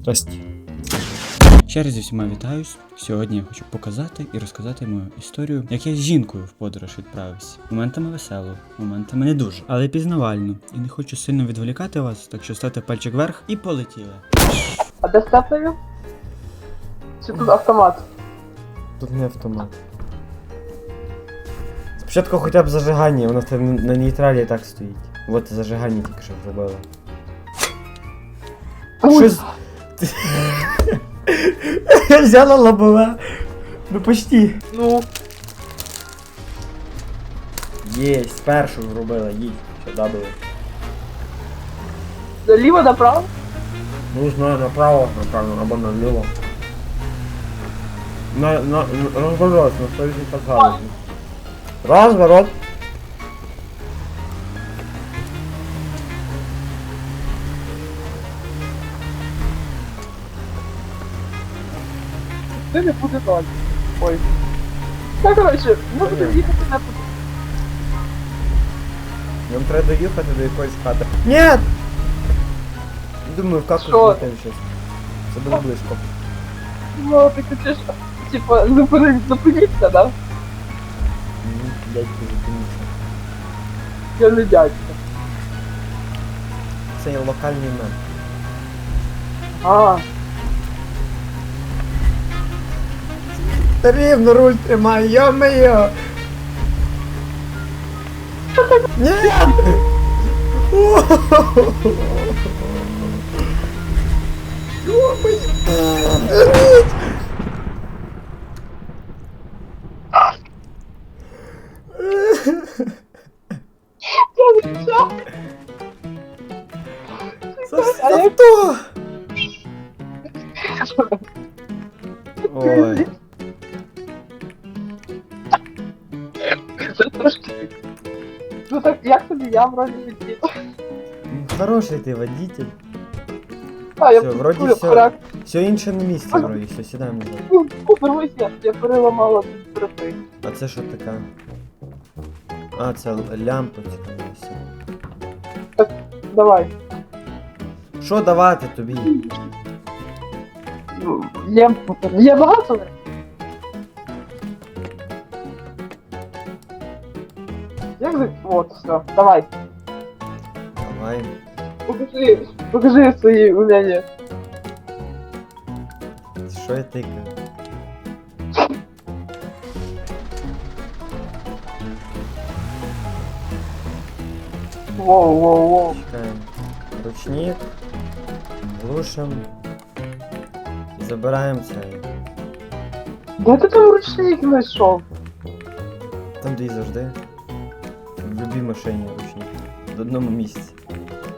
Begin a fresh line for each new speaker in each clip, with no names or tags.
Здрасте. Ще раз зі всіма вітаюсь. Сьогодні я хочу показати і розказати мою історію, як я з жінкою в подорож відправився. Моментами весело, моментами не дуже, але пізнавально. І не хочу сильно відволікати вас, так що ставте пальчик вверх і полетіли.
А де степною? Чи тут автомат?
Тут не автомат. Спочатку хоча б зажигання, воно тебе на нейтралі так стоїть. От зажигання тільки що зробила.
Ой.
Щось. Взяла лобове. Ну почти.
Ну,
Єсть, першу зробила, їдь. Що дабли.
наліво направо?
Ну, знаю, направо, напевно, або наліво. На, на, на розворот, на 180 градусів. Розворот.
Ти не буде далі. Ой. Ну, коротше, можете
Понятно.
їхати на тут.
Нам треба доїхати до якоїсь хати. Нет! Думаю, в каку
Що?
злетим щось. Це буде близько.
Ну, ти хочеш, типа, зупини- зупиніться, да?
Мені дядько зупиниться.
Я не дядько.
Це є локальний мем.
А,
Рівно руль тримай, йо-моє! Ні! Йо-моє!
Як тобі я.
Хороший ти водитель.
А, я
Всё, вроді
пустую,
всё.
храк.
Все інше на місці, вроді, все, сідаємо назад.
Ну, я переламала тут.
А це що таке? А, це лямпочка. ось.
Давай.
Що давати тобі?
Ну, Є, є багато? Все, давай.
Давай.
Покажи, покажи свої уміння.
Що я тикаю?
Воу, воу, воу.
Чекаємо. Ручник. Глушим. Забираємо цей.
Де ти там ручник знайшов?
Там де і завжди. В любій машині ручник. В одному місці.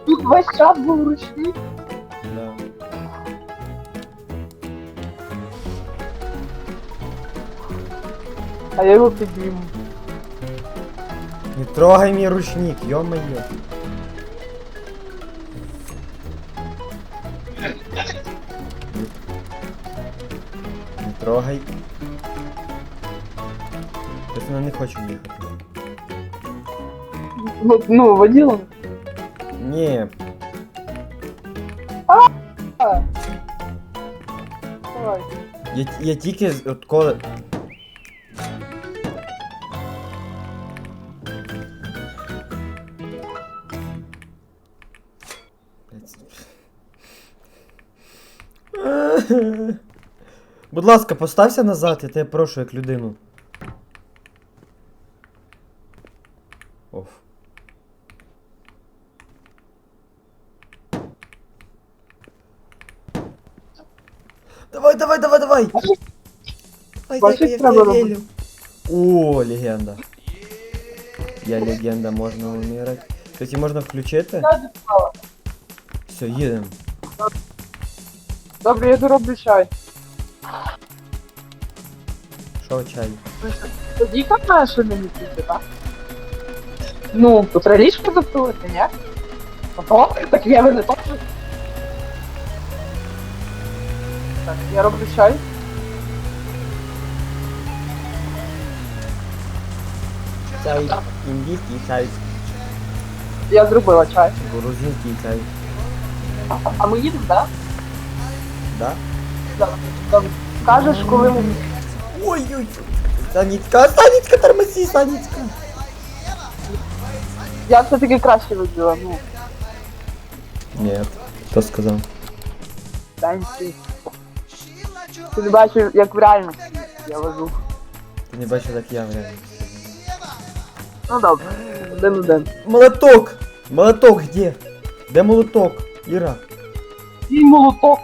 Тут весь час був ручник.
Да.
А я його підійму.
Не трогай мій ручник, ё-моё. Не трогай. Тобто вона не хоче їхати.
Ну, ну воділом.
Ні,
Давай.
я, я тільки з- от коли. Будь ласка, постався назад, я тебе прошу як людину. давай, давай, давай! Ай,
Бачиш,
я, я,
треба
я
робити.
вірю. О, легенда. Я легенда, можна умирати. Кстати, можна включити?
Я дістала.
Все, їдемо.
Добре, я дороблю чай.
Що чай?
Тоді казна, що мені піти, так? Ну, то треба ліжко запилити, ні? Ого, так я не точно. Так, я роблю чай.
Чай індійський, чай
Я зробила чай.
грузинський чай.
А ми їдемо, так?
да?
Добре. Кажеш, коли ми...
Ой-ой. Санітка, Санітка, тормози, Санітка.
Я все-таки краще вибила, ну,
Ні, хто сказав?
танці. Ти не бачив, як в реальності я вожу.
Ти не бачив, як я реально.
Ну добре, один один.
Молоток! Молоток где? Де молоток? Іра.
І молоток.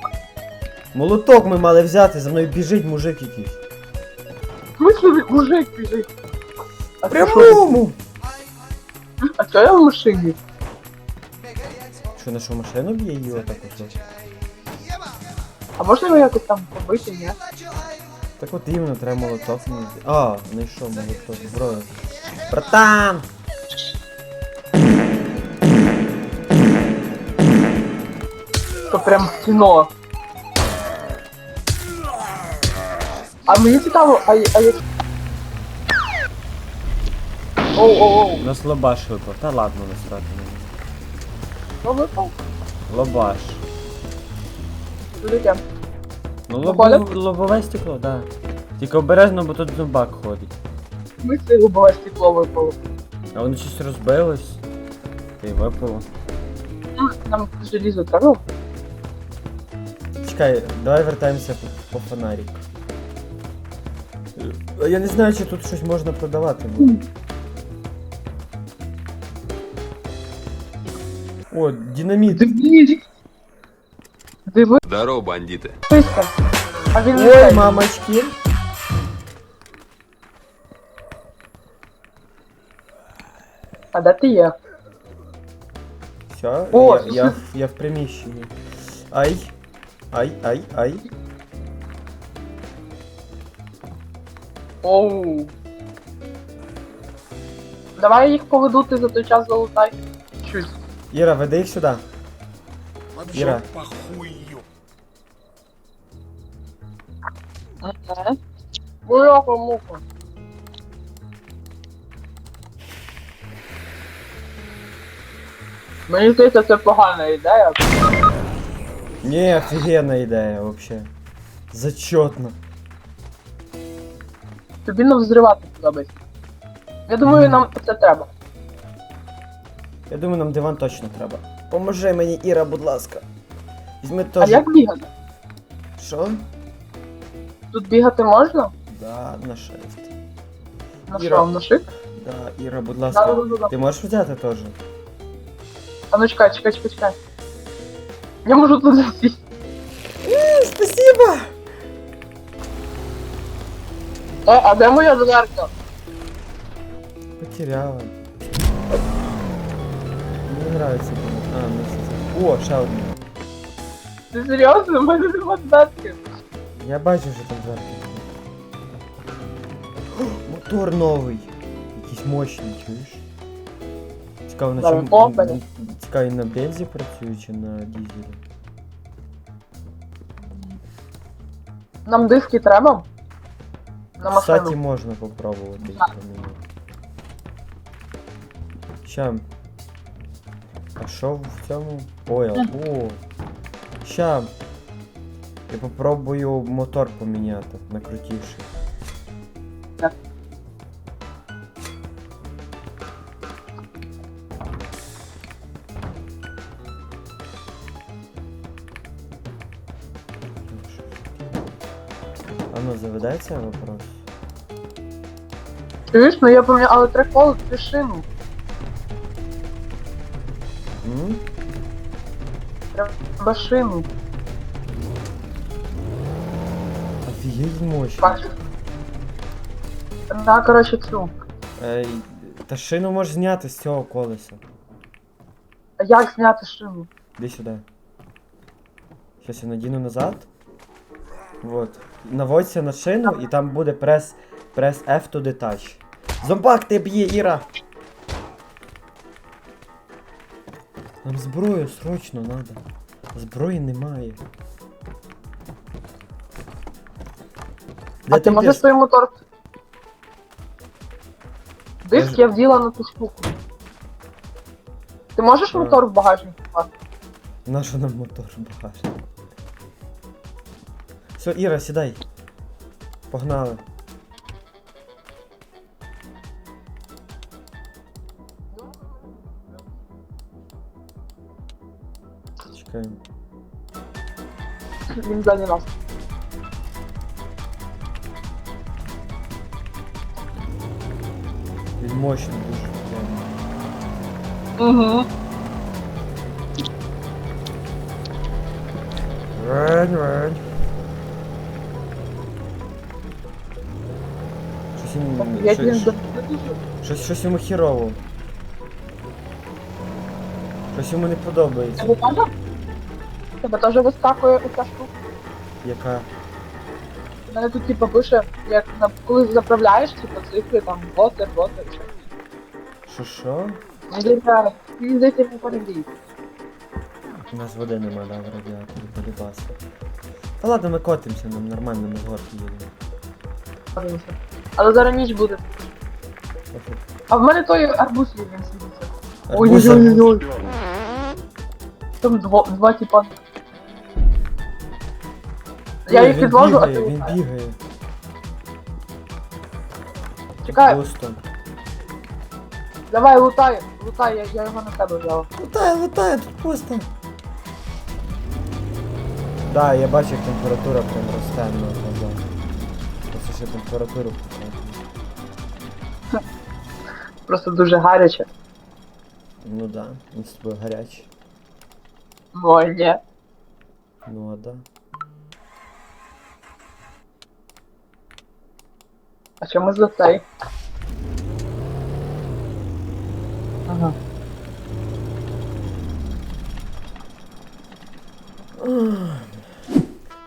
Молоток ми мали взяти, за мною біжить мужик якийсь.
Смислові мужик біжить. А?
Прямому!
А що я в машині?
Що, нашу машину б'є її отак ось?
А можна його якось там побити, ні?
Так от іменно треба молоток мені. А, знайшов молоток, зброю. Братан!
То прям кіно. А мені цікаво, а, а як... Оу, оу, оу,
У нас лобаш випав. Та ладно, насрати мені.
що випав?
Лобаш.
Таке?
Ну
Виходить?
лобове, лобове стекло, да. Тільки обережно, бо тут зубак ходить.
Ми це губове стекло випало.
А воно щось розбилось. Та й випало.
М, Нам желізо треба?
Чекай, давай вертаємося по, по фонарик. Е, Я не знаю, чи тут щось можна продавати. Бо... О, динаміт.
Дивись. Дивися.
Здорово, бандиты.
А він
Ой, мамочки.
А де ти є?
Все,
О,
я, я, в- я в приміщенні. Ай. Ай, ай, ай.
Оу. Давай їх поведу, ти за той час залутай. Чуть.
Іра, веди їх сюди. Іра.
Ага. Муляка муха. Мені здається, це погана ідея.
Не, офігенна ідея вообще. Зачетно.
Тобі не взривати подобається. Я думаю, нам це треба.
Я думаю, нам диван точно треба. Поможи мені, Іра, будь ласка. Візьми
А
теж.
як бігати?
Що?
Тут бігати можна?
Да, на shift.
На
Іра.
що, на шик?
Да, Іра, будь ласка.
да, да, да.
Ти можеш взяти теж?
А ну чекай, чекай, чекай, чекай. Я можу туди сісти.
Спасибо!
Е, а де моя дверка?
Потеряла. Мені нравится. А, ну це- О, ще одна.
Ти серйозно? У мене нема дверки.
Я бачу, що там дверки. О, Мотор новий. Якийсь мощний, чуєш? Цікаво, на
Зараз
чому.
опані.
Цікаво, він на бензі працює чи на дізелі?
Нам диски треба? На машину.
Кстати, можна попробувати їх поміняти. Ща. А що в цьому? Ой, а- о. Ща. Я попробую мотор поміняти на крутіший.
Так.
А ну заведеться вопрос?
Чуєш, ну я помню, але треба коло шину.
М?
Треба шину.
Офігеть мощно.
Бачиш? На, коротше, цю.
Ей, та шину можеш зняти з цього колеса.
А як зняти шину?
Іди сюди. Щас я надіну назад. Вот. Наводься на шину і там буде прес, прес F to detach. Зомбак ти б'є, Іра! Нам зброю срочно надо. Зброї немає.
А ти можеш
дис-
свій мотор?
Я
Диск
ж-
я вділа на ту штуку. Ти можеш
А.
мотор в багажник покласти?
На що нам мотор багажник? Все, Іра, сідай. Погнали. Чекаємо.
Він ззаді нас.
Він мощний дуже.
Угу.
Рень, рень. Щось йому,
Я
щось,
він
щось, щось йому хірово. Щось йому не подобається.
Тебе теж? Тебе теж вискакує оця штука?
Яка?
У мене тут типу пише, як на коли заправляєш, типу цифри там воти, воти, що.
Що?
Мені здається, мені здається.
У нас води нема, да, в радіаторі, полібаса. Та ладно, ми котимося, нам нормально, ми горки їдемо.
Але зараз ніч буде. А в мене той арбуз він сидиться.
Арбуз, арбуз.
Ой-ой-ой. Там дво, два типа. Я їх
він
а
бігає,
ти
він бігає.
Чекай,
Пусто.
давай лутай, лутай, я, я його на себе взяла.
Летає, летає, тут пусто. Да, я бачу, як температура прям росте на глазах. Просто ще температуру потратили.
Просто дуже гаряче.
Ну да, він з тобою гарячий.
Ой, ні.
Ну а да.
А чому за цей? Ага.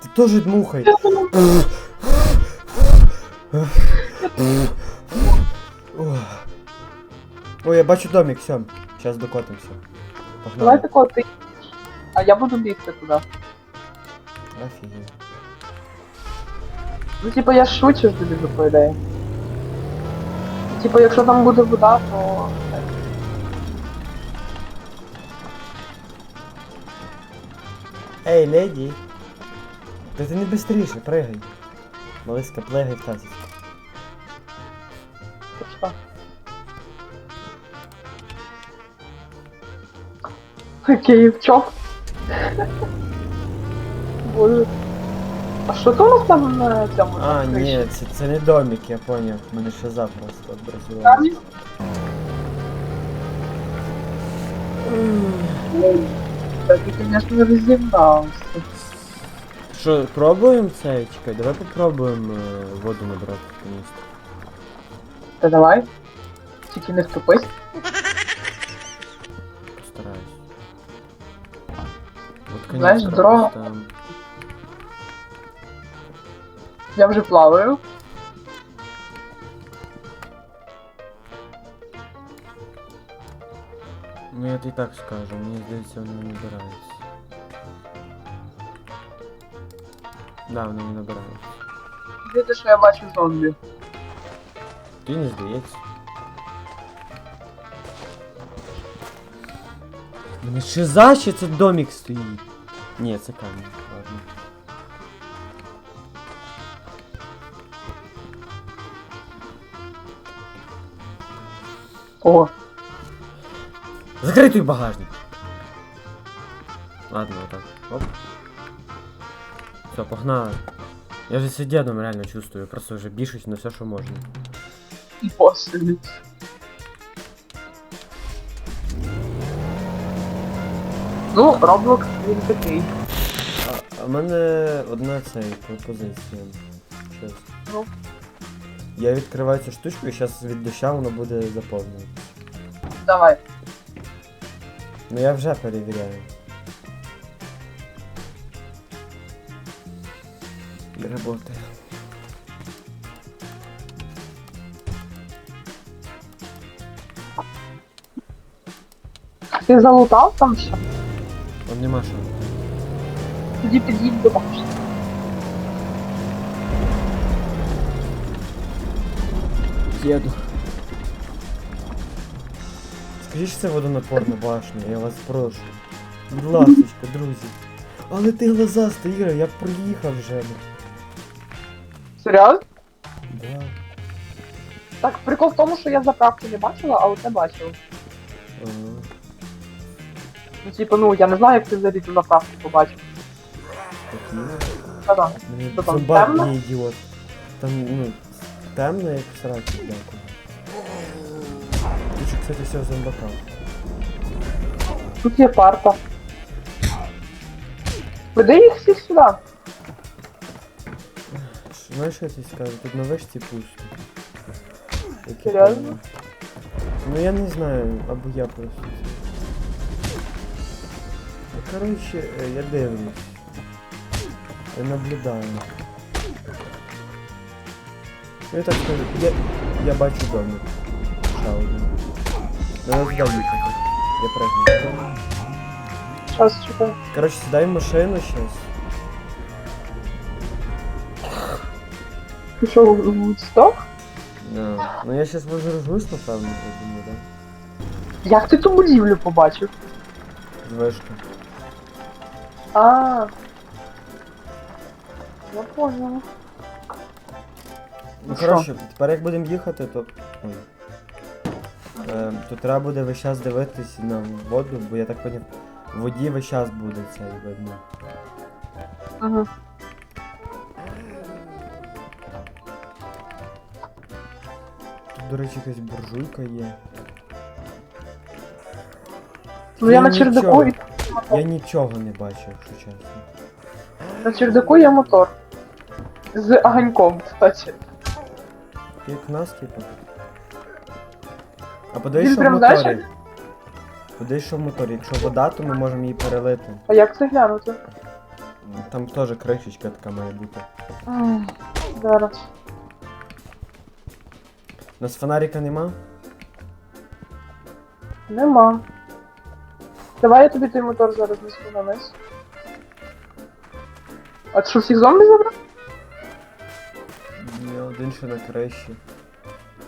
Ти теж дмухай. Ой, я бачу домик, все. Сейчас докотимся. Погнали.
Давай такого ти. А я буду бігти туди.
Офігеть.
Ну, типу, я швидше ж добіжу, по ідеї. Типу, якщо там буде вода, то.
Ей, леді. Та ти не бистріше, пригай. Малиска, плегай в тазі.
Що? Київчок. Боже. А що то у нас там на цьому?
А,
на криші?
ні, це, це не домик, я поняв. У мене ще запросто образувалося.
Камінь? Так, ти, звісно, розібрався.
Що, пробуємо це? Чекай, давай попробуємо е, воду набрати в каністру.
Та давай. Тільки не втопись.
Постараюсь. От
Знаєш,
каністра
дорога-
ось там.
Я вже плаваю.
Ну я тобі так скажу, мені здається, воно не набирається. Да, воно не набирається.
Дивіться, що я бачу зомбі.
Ти не здається. Мене шиза ще це домик стоїть. Ні, це камінь, ладно.
О,
Закрий той багажник. Ладно, вот так. Оп. Все, погнали. Я же себя дедом реально чувствую, просто вже бішусь на все, що можна.
і. Ну, Roblox він такий.
А, а в мене одна цей пропозиція. Щас.
Ну.
Я відкриваю цю штучку і зараз від доща воно буде заповнено.
Давай.
Ну я вже перевіряю. І работає.
Ти залутав там що?
Там нема що.
Тоді під'їдь до башні.
Еду. Скажіть, що це водонапорна башня, я вас прошу. Будь ласочка, друзі. Але ти глазаста, Іра, я проїхав вже.
Серйозно?
Да.
Так, прикол в тому, що я заправку не бачила, а оце бачила.
Ага.
Ну, типу, ну, я не знаю, як ти взагалі ту заправку побачив.
Такі.
Та-да.
Мені
Що там,
зомбак
темно?
не ідіот. Там, ну, темно, як в сраці, дякую. Кстати, все в зомбаках.
Тут є парта. Веди їх сюди.
Ш- Знаєш, що я тобі скажу? Тут на вишці пусто. Які
Серйозно?
темні. Ну я не знаю, або я просто. Ну, коротше, е, я дивлюсь. Я наблюдаю. Ну я так скажу, я, я бачу домик. Ще один. Надо туди їхати. Я пригну.
Щас чекай.
Коротше, сідай в машину щас.
Ти що, Вудсток?
Да. Ну я щас возрожусь, напевно, я думаю, да?
Як ти ту будівлю побачив?
З вишки.
А. Я поняла.
Ну
що?
коротше, тепер як будемо їхати, то. Ой. Е, то треба буде весь час дивитись на воду, бо я так поняв, в воді весь час буде це видно.
Ага.
Тут, до речі, якась буржуйка є.
Ну я на чердаку і
Я нічого не бачу, якщо чесно.
на чердаку є мотор. З огоньком, кстати.
Як нас, типу. А
Він
подивись, що в
прям
моторі.
дальше?
Подивись, що в моторі. Якщо вода, то ми можемо її перелити.
А як це глянути?
Там теж кришечка така має бути.
Зараз.
У нас фонарика нема?
Нема. Давай я тобі той мотор зараз несу на низ. А ти що всіх зомбі забрав?
Ні, один ще на криші.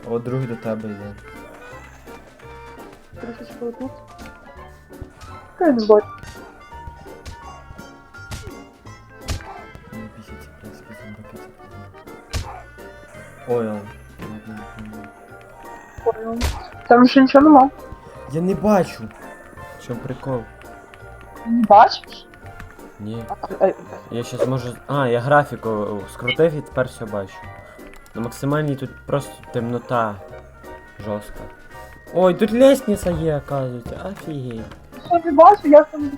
А от другий до тебе йде.
Трішечки отут. Хай не
зомбаки ці. Ой.
Понял. Там ще нічого нема.
Я не бачу. Що прикол?
Не бачиш?
Ні.
А,
Я щас можу. А, я графіку скрутив і тепер все бачу. На максимальній тут просто темнота жорстка. Ой, тут лестниця є, оказується. Офігеть.
Що не бачу, я там.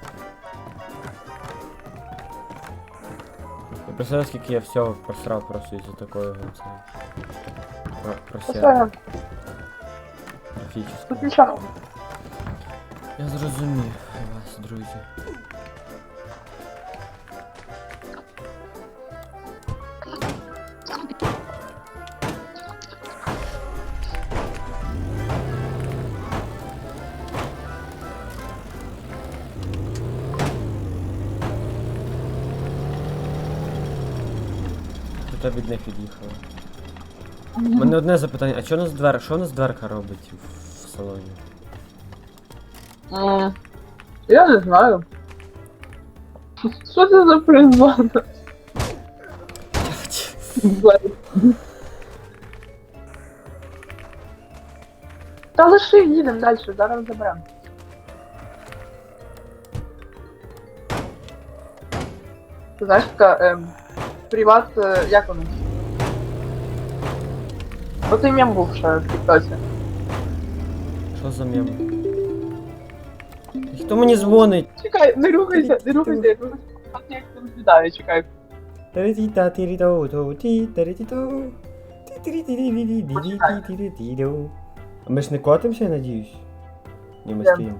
Я представляю, скільки я всього просрав просто із-за такої оце. Про, просера
Послухай,
графічного.
тут нічого.
Я зрозумів вас, друзі. Тут від них від'їхали. У мене одне запитання, а що у нас двер... що у нас дверка робить в, в салоні?
М, Я не знаю. Що це за призвана? Та лиши, їдемо далі, зараз заберемо. Ти знаєш, така ем, приват, е, як воно? І мем був ще в Тіктоці.
Що за мем? Хто мені дзвонить?
Чекай, не рухайся, не рухайся, я тут як злітаю, чекай.
Таритіта тіріто то ті таритіто. А ми ж не котимося, я надіюсь? Ні, ми стоїмо.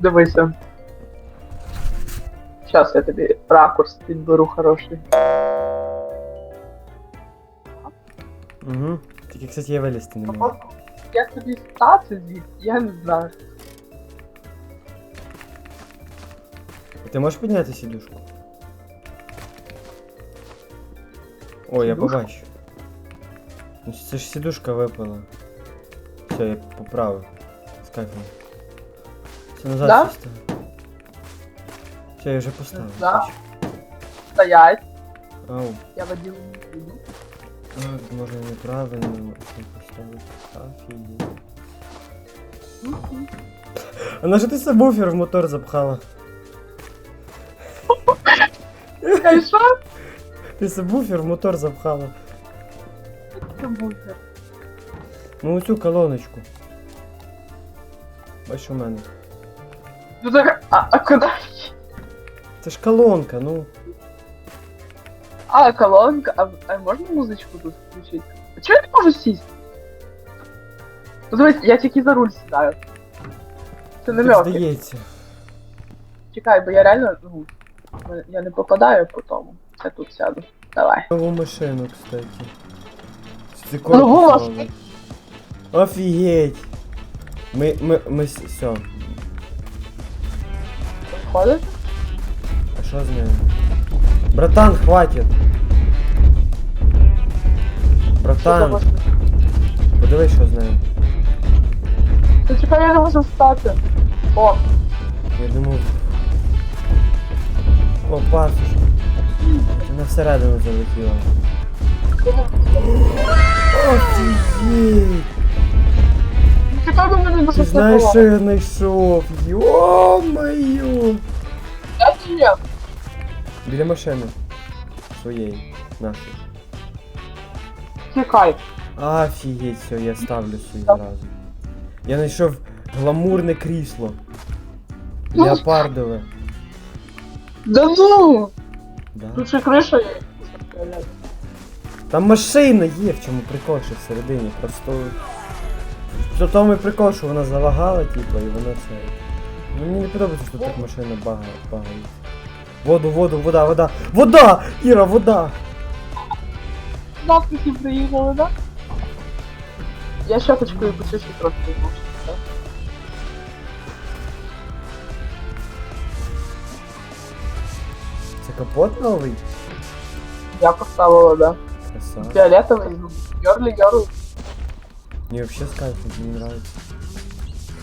Дивися. Зараз я тобі ракурс підберу хороший.
Угу. Тільки, кстати, я вилізти не
А
можу.
от Як тобі стати звідси, я не знаю.
Ти можеш підняти сідушку? О, я
Сідушку?
побачу. Ну це ж сідушка випала. Все, я поправив. З кайфом. Все назад
Да?
все став. Все, я вже поставив.
Да. Стоять.
Ау.
Я водил.
Так, можна неправильно поставити. Офігеть. А на що ти сабвуфер в мотор запхала?
Що
Ти сабвуфер в мотор запхала.
буде?
Ну оцю колоночку. Бачиш у мене.
Ну так, а, а куди?
Це ж колонка, ну.
А, колонка, а, а можна музичку тут включити? А чого я не можу сісти? Ну, дивись, я тільки за руль сідаю. Це не
Так здається.
Чекай, бо я реально, ну, я не попадаю по тому. Я тут сяду. Давай.
Нову машину, кстати. Це
Нову
корпус
машину?
новий. Офігеть. Ми, ми, ми, все.
Виходиш?
А що з нею? Братан, хватит. Братан, подивись, що з нею.
Та чекай, я не можу встати. О,
Я думав. О, пасушка. Вона всередину залетіла. Офігеть!
чекай, бо мене не
Ти знаєш, що я знайшов? Йо-моє!
Я чи ні?
Біля машини. Своєї. Нашої.
Чекай.
Офігеть, все, я ставлю свою зразу. Я знайшов гламурне крісло. Леопардове.
Да ну!
Да.
Тут ще криша є.
Там машина є, в чому прикол ще всередині. Просто. В тому і прикол, що вона залагала, типу, і вона це. Ну мені не подобається, що так машина багає, багається. Воду, воду, вода, вода. Вода! Іра, вода!
Надписи приїхали, да? Я щоточкою почищу трохи. може, так?
Це капот новий?
Я поставила, да.
Краса.
Фиолетовый, ну, Герли Герл,
Мені вообще з кайфом, мені нравится.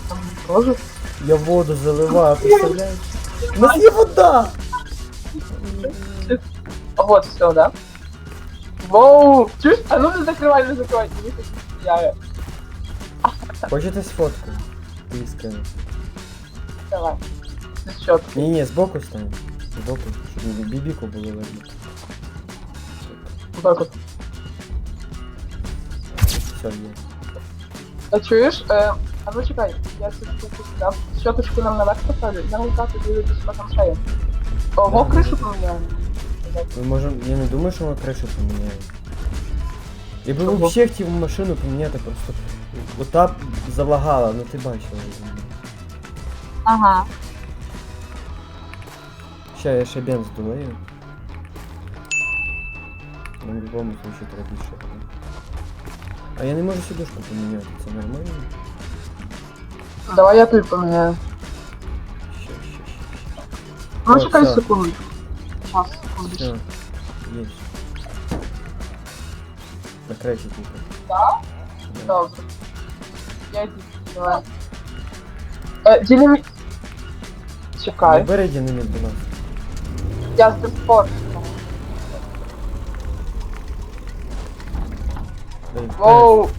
там тоже.
Я воду заливаю, представляєш? У нас є вода!
А вот все, да? Воу! Чуешь? А ну не закрывай, не закрывай, не видишь, я
Хочете сфотку? Ти скину.
Давай. Без счета.
Ні, ні, збоку стань. Збоку, щоб бібіку було видно.
Вот так вот.
Все, є.
А чуешь? Э, а ну чекай, я цю штуку сюда. Щеточку нам наверх поставлю, я лукати дивлюся, що там ще є. Ого, кришу поміняємо.
Ми можемо. Я не думаю, що ми кришу поміняємо. Я
Чого?
взагалі хотів машину поміняти просто. Ота б залагала, ну ти бачила.
Ага.
Ща я ще бенз долею. Ну, в будь-якому случаю треба більше. А я не можу сідушку поміняти, це нормально?
Давай я тут поміняю.
Ще, ще, ще.
Ну
О,
чекай
все.
секунду. Сейчас,
Все,
секундочку.
есть. Накройте тихо.
Да?
Да.
Добре. Я йду, давай. Е, ділімі...
Не
Чекай.
бери динаміт, будь ласка.
Я з спорт.
Дай,
Воу.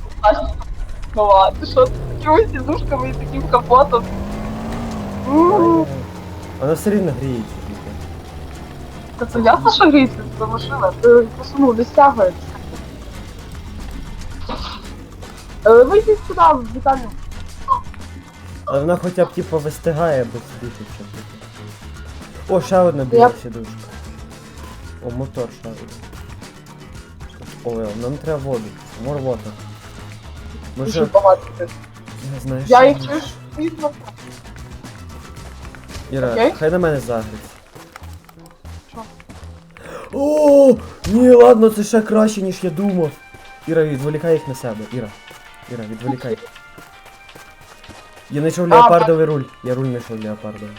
Ага, ти що, чого з сідушками і таким капотом?
дай.
Ууу.
Вона все рівно гріється.
Та це ясно, що гріється ця машина? Ти просто ну, не стягується. Е, Вийди сюди, в вітальню.
Але вона хоча б типу вистигає без більше чим таке. О, ще одна біла
Я-
сідушка. О, мотор ще один. Ой, нам треба воду. More water.
Дуже
Може,
багато.
не знаю,
Я
що
їх
ми-?
Видно.
Іра,
Окей.
хай на мене загриться.
Що?
О, ні, ладно, це ще краще, ніж я думав. Іра, відволікай їх на себе. Іра. Іра, відволікай. Я знайшов леопардовий руль. Я руль знайшов леопардовий.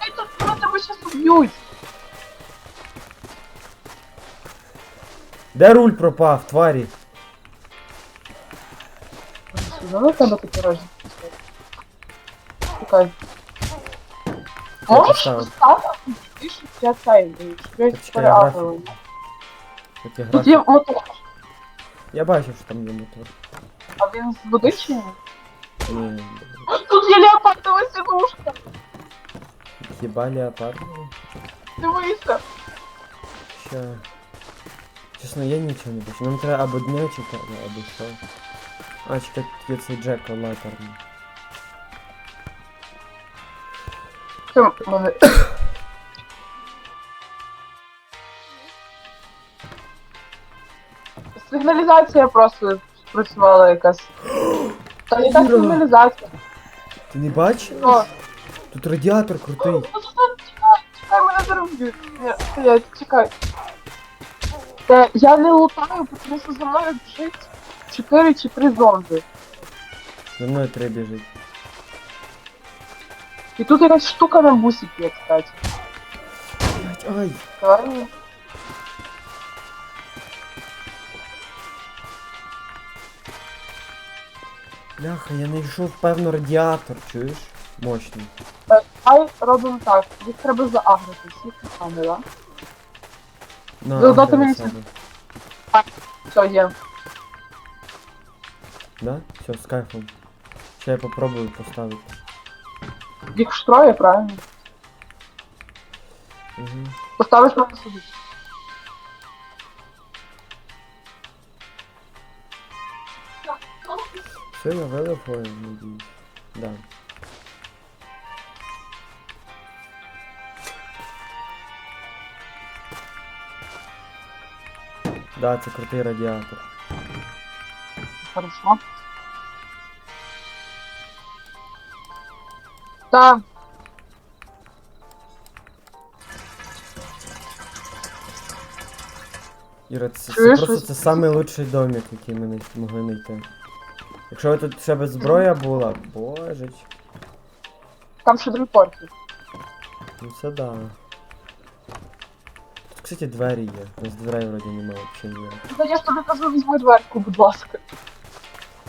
Ай, тут про тебе щас уб'ють.
Де руль пропав, тварі?
Сюди тебе рожі. Чекай.
Так, чекай, я графік.
переагрила.
Таке
Тут
графік.
є мотор,
Я бачив, що там є мотор.
а він з води чи ні?
Ні.
Тут є леопардова сідушка.
Хіба леопард?
Дивися.
Ща. Чесно, я нічого не бачу. Нам треба або дня чекати, або що. А, чекати, є цей Джек
Це мене. Сигналізація просто спрацювала якась. Та яка
Іра.
сигналізація?
Ти не бачиш?
О.
Тут радіатор крутий.
Ну, що ти? Чекай, чекай, мене зараз. Ні, стоять, чекай. Та я не лутаю, тому що за мною біжить 4 чи 3 зомби.
За мною треба біжить.
І тут якась штука на бусик є, кстати.
Блять, ай!
Давай.
Бляха, я знайшов певно радіатор, чуєш? Мощний.
Е, Хай робимо так. Їх треба заагрити, всіх саме, да?
На,
Ну, дати
агри
мені
на себе.
Все, є.
Да? Все, з кайфом. Ще я попробую поставити.
Їх ж троє, правильно?
Угу.
Поставиш мене собі.
Все, я вилифою, надіюсь. Да. Да, це крутий радіатор.
Хорошо. Так,
Іра, це, це
Чуєш,
просто
ось-
це самий лучший домик, який ми не могли знайти. Якщо тут ще без зброя була, божеч.
там ще дві порти.
Ну це да. Тут, кстати, двері є. У нас дверей вроді немає взагалі ніяк.
Ну, я ж тобі кажу, візьми дверку, будь ласка.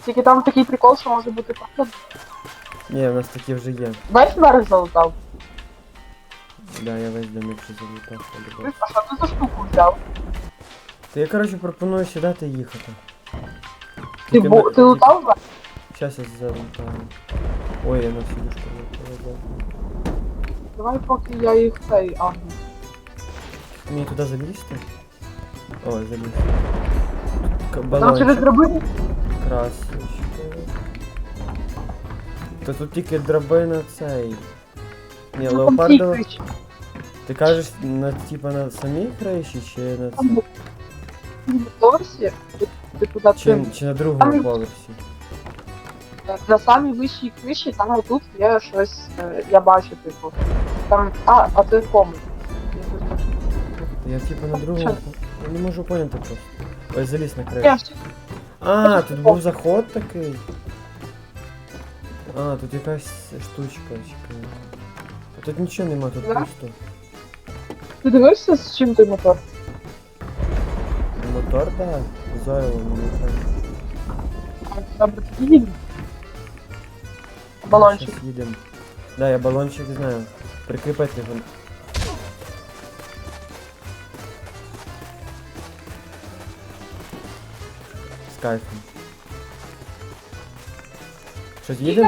Тільки там такий прикол, що може бути правда.
Ні, у нас такі вже є.
Весь дверик залутав.
Да, я весь домик вже залутав.
Ти, А що ти за штуку взяв?
То я, коротше, пропоную сідати і їхати.
Ти,
Тільки
бу...
ми-
ти лутав дверку?
Щас я залутаю. Ой, я на сідушку не повезав.
Давай поки я їх цей агну.
Мені туди залізти? Ой, заліз. К-
Там через
Балончик.
драбину
Красочка. Та тут тільки драбина цей. Ні,
Ну, там
леопардова.
кричі.
Ти кажеш на типа на самій криші чи на
Там
ц-
бу- там поверсі, ти, ти
чи,
цим.
чи на другому
Там-
поверсі?
На самій вищій криші, там отут є щось, е, я бачу, типу. Там. А, а це кому?
Я типа на другому. по- Я не можу поняти просто. Ой, заліз на
Я
кришу.
ще
А, тут був заход такий. А, тут якась штучка. чекай. А тут нічого нема, тут
Да?
пусто.
Ти дивився, з чим той мотор?
Мотор, да. З ойлом, мотор.
Добре, тоді їдемо. Балончик.
Щас їдемо. Да, я балончик знаю. Прикріпити його. З кайфом. 小笛
子